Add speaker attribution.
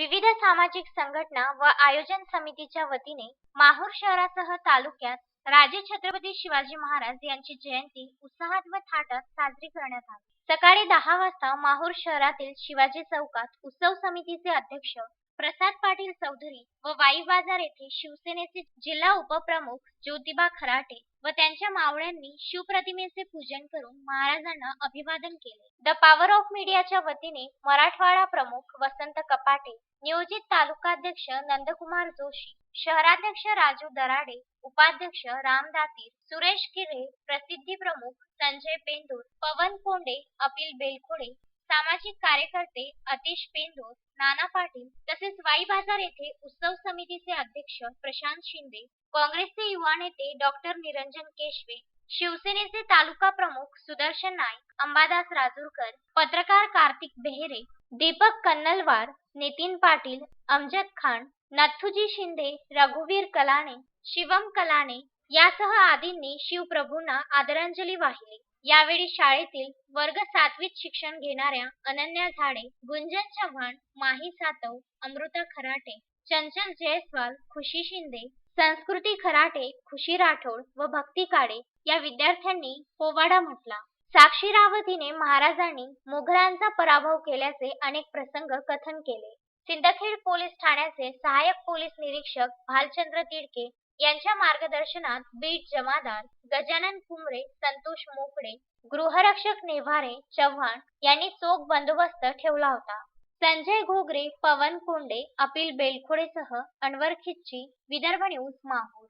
Speaker 1: विविध सामाजिक संघटना व आयोजन समितीच्या वतीने माहूर शहरासह तालुक्यात राजे छत्रपती शिवाजी महाराज यांची जयंती उत्साहात व थाटात साजरी करण्यात आली. सकाळी दहा वाजता माहूर शहरातील शिवाजी चौकात उत्सव समितीचे अध्यक्ष प्रसाद पाटील चौधरी व वाई बाजार येथे शिवसेनेचे जिल्हा उपप्रमुख ज्योतिबा खराटे व त्यांच्या मावळ्यांनी शिवप्रतिमेचे पूजन करून महाराजांना अभिवादन केले. द पॉवर ऑफ मीडियाच्या वतीने मराठवाडा प्रमुख वसंत कपाटे नियोजित तालुकाध्यक्ष नंदकुमार जोशी शहराध्यक्ष राजू दराडे उपाध्यक्ष राम दातीर सुरेश किरे प्रसिद्धी प्रमुख संजय पेंदूर पवन कोंडे अपिल बेलखोडे सामाजिक कार्यकर्ते अतिश पेंदूर नाना पाटील तसेच वाई बाजार येथे उत्सव समितीचे अध्यक्ष प्रशांत शिंदे काँग्रेसचे युवा नेते डॉक्टर निरंजन केशवे शिवसेनेचे तालुका प्रमुख सुदर्शन नाईक अंबादास राजूरकर पत्रकार कार्तिक बेहेरे दीपक कन्नलवार नितीन पाटील अमजद खान नथुजी शिंदे रघुवीर कलाणे शिवम कलाणे यासह आदींनी शिवप्रभूंना आदरांजली वाहिली. यावेळी शाळेतील वर्ग सातवीत शिक्षण घेणाऱ्या अनन्या झाडे गुंजन चव्हाण माही सातव अमृता खराटे चंचल जयस्वाल खुशी शिंदे संस्कृती खराटे खुशी राठोड व भक्ती काळे या विद्यार्थ्यांनी पोवाडा म्हटला. साक्षी रावतीने महाराजांनी मुघलांचा पराभव केल्याचे अनेक प्रसंग कथन केले. सिंदखेड पोलीस ठाण्याचे सहाय्यक पोलीस निरीक्षक भालचंद्र तिडके यांच्या मार्गदर्शनात बीट जमादार गजानन कुमरे संतोष मोकडे गृहरक्षक नेव्हारे चव्हाण यांनी चोख बंदोबस्त ठेवला होता. संजय घोगरे पवन कोंडे अपिल बेलखोडेसह अनवर खिच्ची विदर्भ न्यूज माहूर.